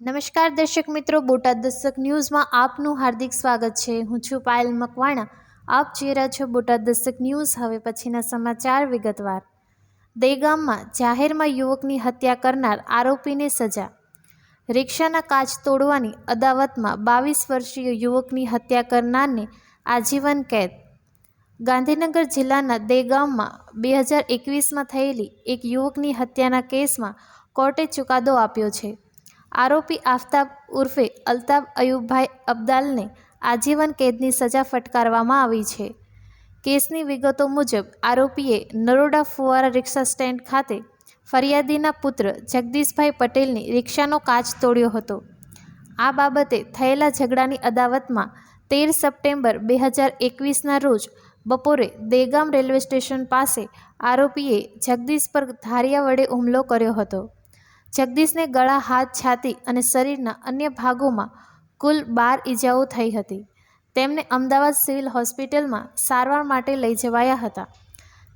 નમસ્કાર દર્શક મિત્રો, બોટાદ દર્શક ન્યૂઝમાં આપનું હાર્દિક સ્વાગત છે. હું છું પાયલ મકવાણા. આપ જોઈ છો બોટાદ દર્શક ન્યૂઝ. હવે પછીના સમાચાર વિગતવાર. દહેગામમાં જાહેરમાં યુવકની હત્યા કરનાર આરોપીને સજા. રિક્ષાના કાચ તોડવાની અદાવતમાં બાવીસ વર્ષીય યુવકની હત્યા કરનારને આજીવન કેદ. ગાંધીનગર જિલ્લાના દેગામમાં બે હજાર એકવીસમાં થયેલી એક યુવકની હત્યાના કેસમાં કોર્ટે ચુકાદો આપ્યો છે. આરોપી આફતાબ ઉર્ફે અલ્તાબ અયુબભાઈ અબ્દાલને આજીવન કેદની સજા ફટકારવામાં આવી છે. કેસની વિગતો મુજબ, આરોપીએ નરોડા ફુવારા રિક્ષા સ્ટેન્ડ ખાતે ફરિયાદીના પુત્ર જગદીશભાઈ પટેલની રિક્ષાનો કાચ તોડ્યો હતો. આ બાબતે થયેલા ઝઘડાની અદાવતમાં તેર સપ્ટેમ્બર બે હજાર એકવીસના રોજ બપોરે દેગામ રેલવે સ્ટેશન પાસે આરોપીએ જગદીશ પર ધારિયા વડે હુમલો કર્યો હતો. જગદીશને ગળા હાથ છાતી અને શરીરના અન્ય ભાગોમાં કુલ બાર ઈજાઓ થઈ હતી. તેમને અમદાવાદ સિવિલ હોસ્પિટલમાં સારવાર માટે લઈ જવાયા હતા.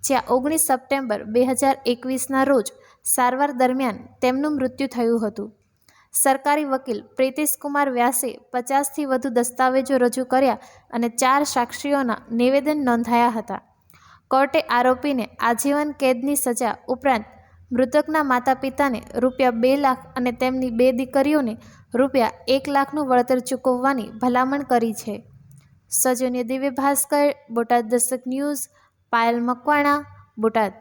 જ્યાં ઓગણીસ સપ્ટેમ્બર બે હજાર એકવીસના રોજ સારવાર દરમિયાન તેમનું મૃત્યુ થયું હતું. સરકારી વકીલ પ્રીતિશ કુમાર વ્યાસે પચાસથી વધુ દસ્તાવેજો રજૂ કર્યા અને ચાર સાક્ષીઓના નિવેદન નોંધાયા હતા. કોર્ટે આરોપીને આજીવન કેદની સજા ઉપરાંત મૃતકના માતા પિતાને રૂપિયા બે લાખ અને તેમની બે દીકરીઓને રૂપિયા એક લાખનું વળતર ચૂકવવાની ભલામણ કરી છે. સૌજન્ય દિવ્ય ભાસ્કર, બોટાદ દસ્તક ન્યૂઝ, પાયલ મકવાણા, બોટાદ.